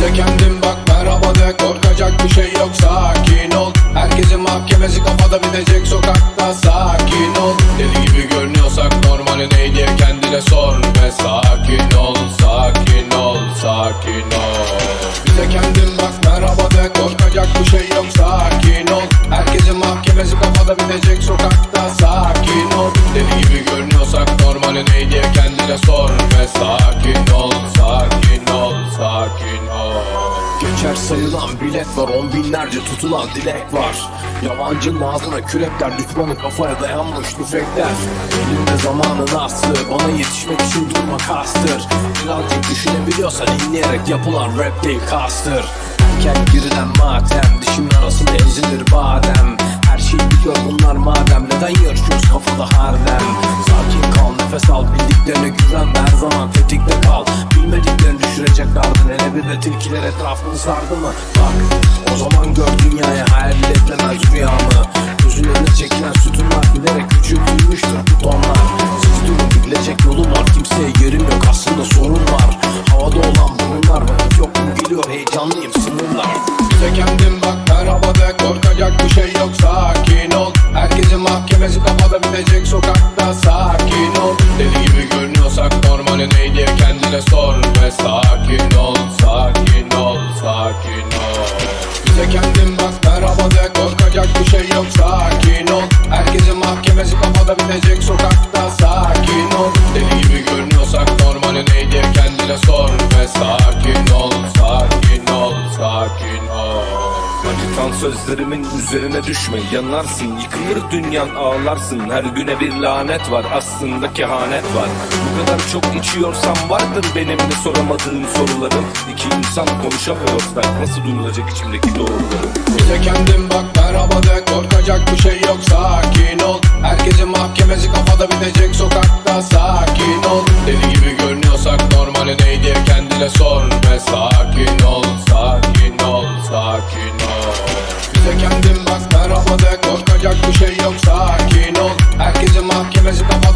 Bize kendin bak merhaba de Korkacak bir şey yok. Sakin ol. Herkesin mahkemesi kafada bitecek. Sokakta sakin ol. Deli gibi görünüyorsak normali ne diye kendine sor Ve sakin ol sakin ol sakin ol. Bize kendin bak merhaba de Korkacak bir şey yok. Sakin ol. Herkesin mahkemesi kafada bitecek. Sokakta sakin ol. Deli gibi görünüyorsak normali ne diye kendine sor Ve sakin Geçer sayılan bilet var on binlerce tutulan dilek var. Yabancının ağzına kürekler düşmanın kafaya dayanmış tüfekler. Elimde zamanın aslı bana yetişmek için durma kastır. Birazcık düşünebiliyorsan inleyerek yapılan rap değil kastır. Erken girilen matem dişimin arasında ezilir badem bildiklerine güven her zaman tetikte kal. Bilmediklerini düşürecek ardın hele bir de tilkiler etrafını sardı mı? Bak o zaman gör dünyaya hayal edilemez rüyamı. Gözün önüne çekilen sütunlar bilerek küçültülmüştür butonlar. Siz durun gidilecek yolum var. Kimseye yerim yok aslında sorun var. Havada olan burunlar vakit yok mu geliyor heyecanlıyım sınırlar. Bize kendin bak merhaba de Korkacak bir şey yok. Sakin ol. Herkesin mahkemesi kafada bitecek sokakta sakin ol Deli gibi görünüyorsak normali ne diye kendine sor. Ve sakin ol sakin ol sakin ol. Bize kendin bak merhaba Korkacak bir şey yok. Sakin ol. Herkesin mahkemesi kafada bitecek sokakta sakin ol. Deli gibi görünüyorsak normali ne diye kendine sor. Ve sakin ol sakin ol sakin ol Acıtan sözlerimin üzerine düşme Yanarsın yıkılır dünyan ağlarsın. Her güne bir lanet var aslında kehanet var. Bu kadar çok içiyorsan vardır benim de soramadığım sorularım. İki insan konuşamıyorsak nasıl duyulacak içimdeki doğrularım Bize kendin bak merhaba de Korkacak bir şey yok sakin ol. Herkesin mahkemesi kafada bitecek sokakta sakin ol. Deli gibi görünüyorsak normali ne diye kendine sor Ve de kendim bak Merhaba de korkacak bir şey yok sakin ol. Herkesin mahkemesi kapalı.